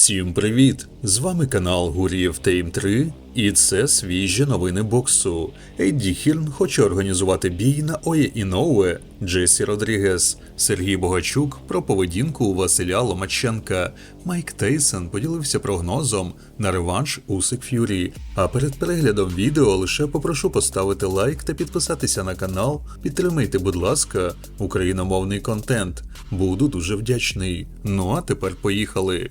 Всім привіт! З вами канал Гурієв Тейм 3, і це свіжі новини боксу. Едді Хірн хоче організувати бій на Оє Іноуе, Джесі Родрігес, Сергій Богачук про поведінку Василя Ломаченка. Майк Тейсон поділився прогнозом на реванш Усик Ф'юрі. А перед переглядом відео лише попрошу поставити лайк та підписатися на канал. Підтримайте, будь ласка, україномовний контент. Буду дуже вдячний. Ну а тепер поїхали.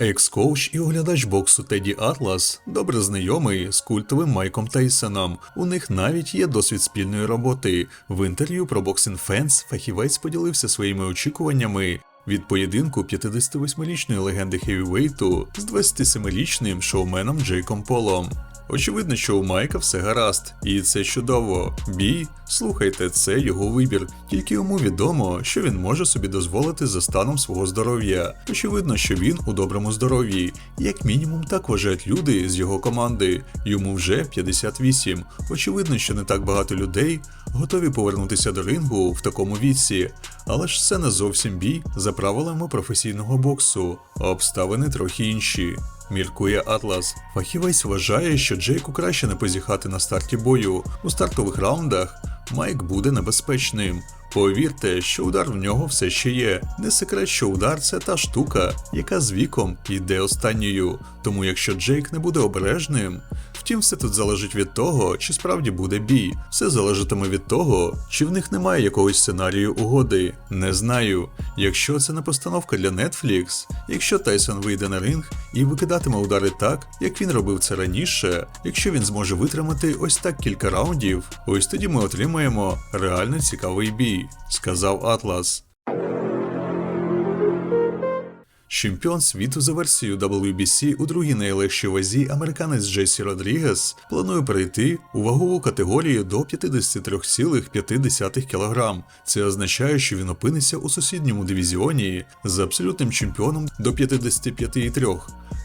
Екс-коуч і оглядач боксу Теді Атлас добре знайомий з культовим Майком Тайсоном. У них навіть є досвід спільної роботи. В інтерв'ю про Boxing Fans фахівець поділився своїми очікуваннями від поєдинку 58-річної легенди хевівейту з 27-річним шоуменом Джейком Полом. Очевидно, що у Майка все гаразд, і це чудово. Бій, слухайте, це його вибір. Тільки йому відомо, що він може собі дозволити за станом свого здоров'я. Очевидно, що він у доброму здоров'ї. Як мінімум, так вважають люди з його команди. Йому вже 58. Очевидно, що не так багато людей готові повернутися до рингу в такому віці. Але ж це не зовсім бій за правилами професійного боксу, а обставини трохи інші. Міркує Атлас. Фахівець вважає, що Джейку краще не позіхати на старті бою. У стартових раундах Майк буде небезпечним. Повірте, що удар в нього все ще є. Не секрет, що удар це та штука, яка з віком йде останньою. Тому якщо Джейк не буде обережним, втім, все тут залежить від того, чи справді буде бій. Все залежатиме від того, чи в них немає якогось сценарію угоди. Не знаю. Якщо це не постановка для Netflix, якщо Тайсон вийде на ринг і викидатиме удари так, як він робив це раніше, якщо він зможе витримати ось так кілька раундів, ось тоді ми отримаємо реально цікавий бій, сказав Атлас. Чемпіон світу за версією WBC у другій найлегшій вазі американець Джесі Родрігес планує перейти у вагову категорію до 53,5 кг. Це означає, що він опиниться у сусідньому дивізіоні з абсолютним чемпіоном до 55,3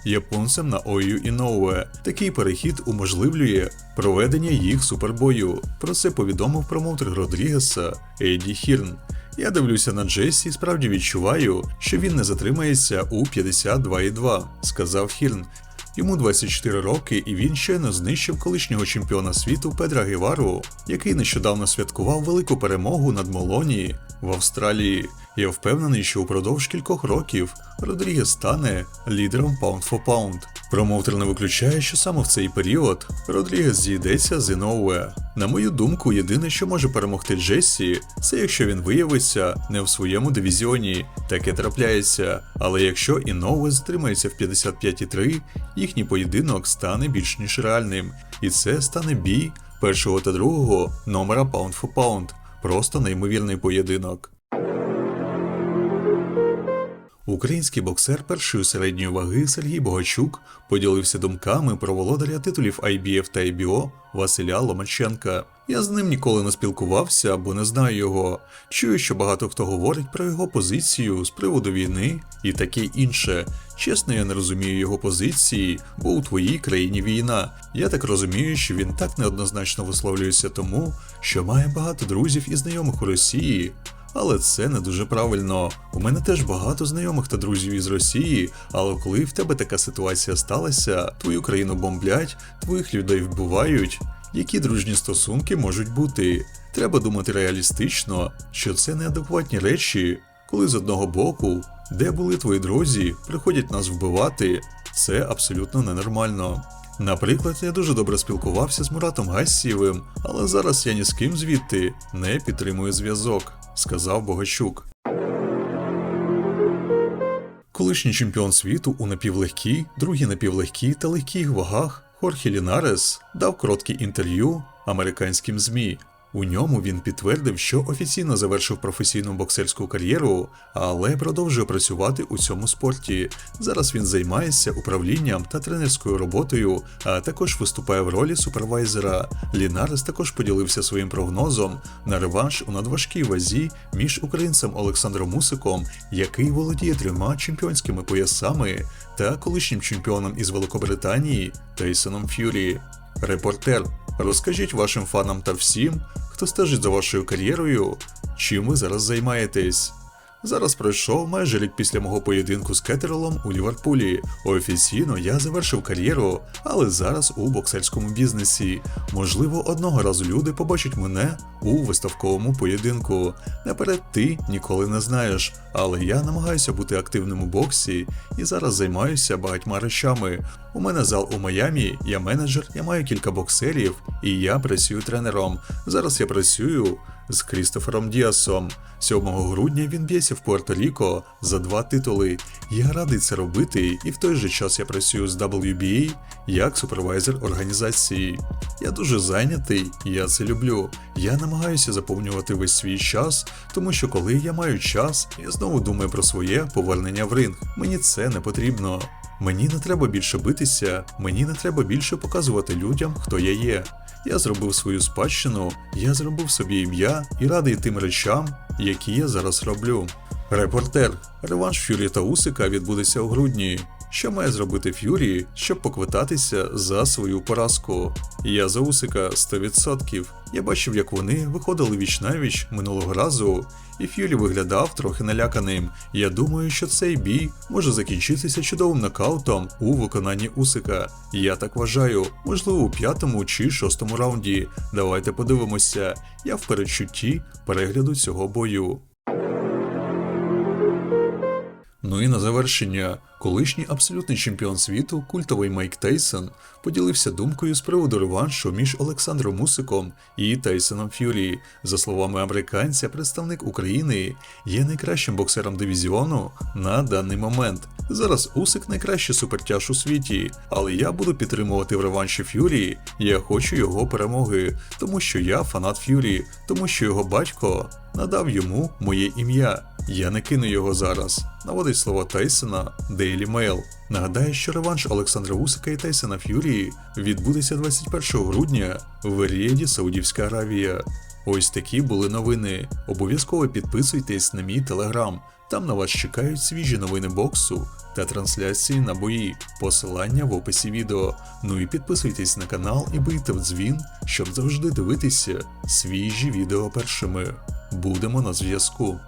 японцем на Ою Іноуе. Такий перехід уможливлює проведення їх супербою. Про це повідомив промоутер Родрігеса Еді Хірн. Я дивлюся на Джесі і справді відчуваю, що він не затримається у 52,2, сказав Хірн. Йому 24 роки, і він щойно знищив колишнього чемпіона світу Педра Гевару, який нещодавно святкував велику перемогу над Молоні в Австралії. Я впевнений, що упродовж кількох років Родрігес стане лідером Pound for Pound. Промоутер не виключає, що саме в цей період Родрігес зійдеться з Іноуе. На мою думку, єдине, що може перемогти Джесі, це якщо він виявиться не в своєму дивізіоні. Таке трапляється. Але якщо Іноуе затримається в 55,3, їхній поєдинок стане більш ніж реальним. І це стане бій першого та другого номера Pound for Pound. Просто неймовірний поєдинок. Український боксер першої середньої ваги Сергій Богачук поділився думками про володаря титулів IBF та IBO Василя Ломаченка. Я з ним ніколи не спілкувався, бо не знаю його. Чую, що багато хто говорить про його позицію з приводу війни і таке інше. Чесно, я не розумію його позиції, бо у твоїй країні війна. Я так розумію, що він так неоднозначно висловлюється тому, що має багато друзів і знайомих у Росії. Але це не дуже правильно. У мене теж багато знайомих та друзів із Росії, але коли в тебе така ситуація сталася, твою країну бомблять, твоїх людей вбивають. Які дружні стосунки можуть бути? Треба думати реалістично, що це неадекватні речі, коли з одного боку, де були твої друзі, приходять нас вбивати, це абсолютно ненормально. Наприклад, я дуже добре спілкувався з Муратом Гассієвим, але зараз я ні з ким звідти не підтримую зв'язок, сказав Богачук. Колишній чемпіон світу у напівлегкій, другій напівлегкій та легких вагах Хорхе Лінарес дав коротке інтерв'ю американським ЗМІ. У ньому він підтвердив, що офіційно завершив професійну боксерську кар'єру, але продовжує працювати у цьому спорті. Зараз він займається управлінням та тренерською роботою, а також виступає в ролі супервайзера. Лінарес також поділився своїм прогнозом на реванш у надважкій вазі між українцем Олександром Мусиком, який володіє трьома чемпіонськими поясами, та колишнім чемпіоном із Великобританії Тейсоном Ф'юрі. Репортер, розкажіть вашим фанам та всім, хто стежить за вашою кар'єрою, чим ви зараз займаєтесь. Зараз пройшов майже рік після мого поєдинку з Кеттерелом у Ліверпулі. Офіційно я завершив кар'єру, але зараз у боксерському бізнесі. Можливо, одного разу люди побачать мене у виставковому поєдинку. Наперед ти ніколи не знаєш, але я намагаюся бути активним у боксі і зараз займаюся багатьма речами. У мене зал у Майамі, я менеджер, я маю кілька боксерів, і я працюю тренером. Зараз я працюю з Крістофером Діасом. 7 грудня він б'ється в Пуерто-Ріко за два титули. Я радий це робити, і в той же час я працюю з WBA як супервайзер організації. Я дуже зайнятий, я це люблю. Я намагаюся заповнювати весь свій час, тому що коли я маю час, я знову думаю про своє повернення в ринг. Мені це не потрібно. Мені не треба більше битися, мені не треба більше показувати людям, хто я є. Я зробив свою спадщину, я зробив собі ім'я і радий тим речам, які я зараз роблю. Репортер, реванш Фюрі та Усика відбудеться у грудні. Що має зробити Ф'юрі, щоб поквитатися за свою поразку? Я за Усика 100%. Я бачив, як вони виходили віч навіч минулого разу, і Ф'юлі виглядав трохи наляканим. Я думаю, що цей бій може закінчитися чудовим нокаутом у виконанні Усика. Я так вважаю, можливо, у п'ятому чи шостому раунді. Давайте подивимося. Я в передчутті перегляду цього бою. Ну і на завершення, колишній абсолютний чемпіон світу, культовий Майк Тейсон, поділився думкою з приводу реваншу між Олександром Мусиком і Тейсоном Ф'юрі. За словами американця, представник України є найкращим боксером дивізіону на даний момент. Зараз Усик найкращий супертяж у світі, але я буду підтримувати в реванші Ф'юрі. Я хочу його перемоги, тому що я фанат Ф'юрі, тому що його батько надав йому моє ім'я. Я не кину його зараз. Наводить слова Тайсона Daily Mail. Нагадаю, що реванш Олександра Усика і Тайсона Ф'юрі відбудеться 21 грудня в Ріаді, Саудівська Аравія. Ось такі були новини. Обов'язково підписуйтесь на мій телеграм. Там на вас чекають свіжі новини боксу та трансляції на бої. Посилання в описі відео. Ну і підписуйтесь на канал і бийте в дзвін, щоб завжди дивитися свіжі відео першими. Будемо на зв'язку.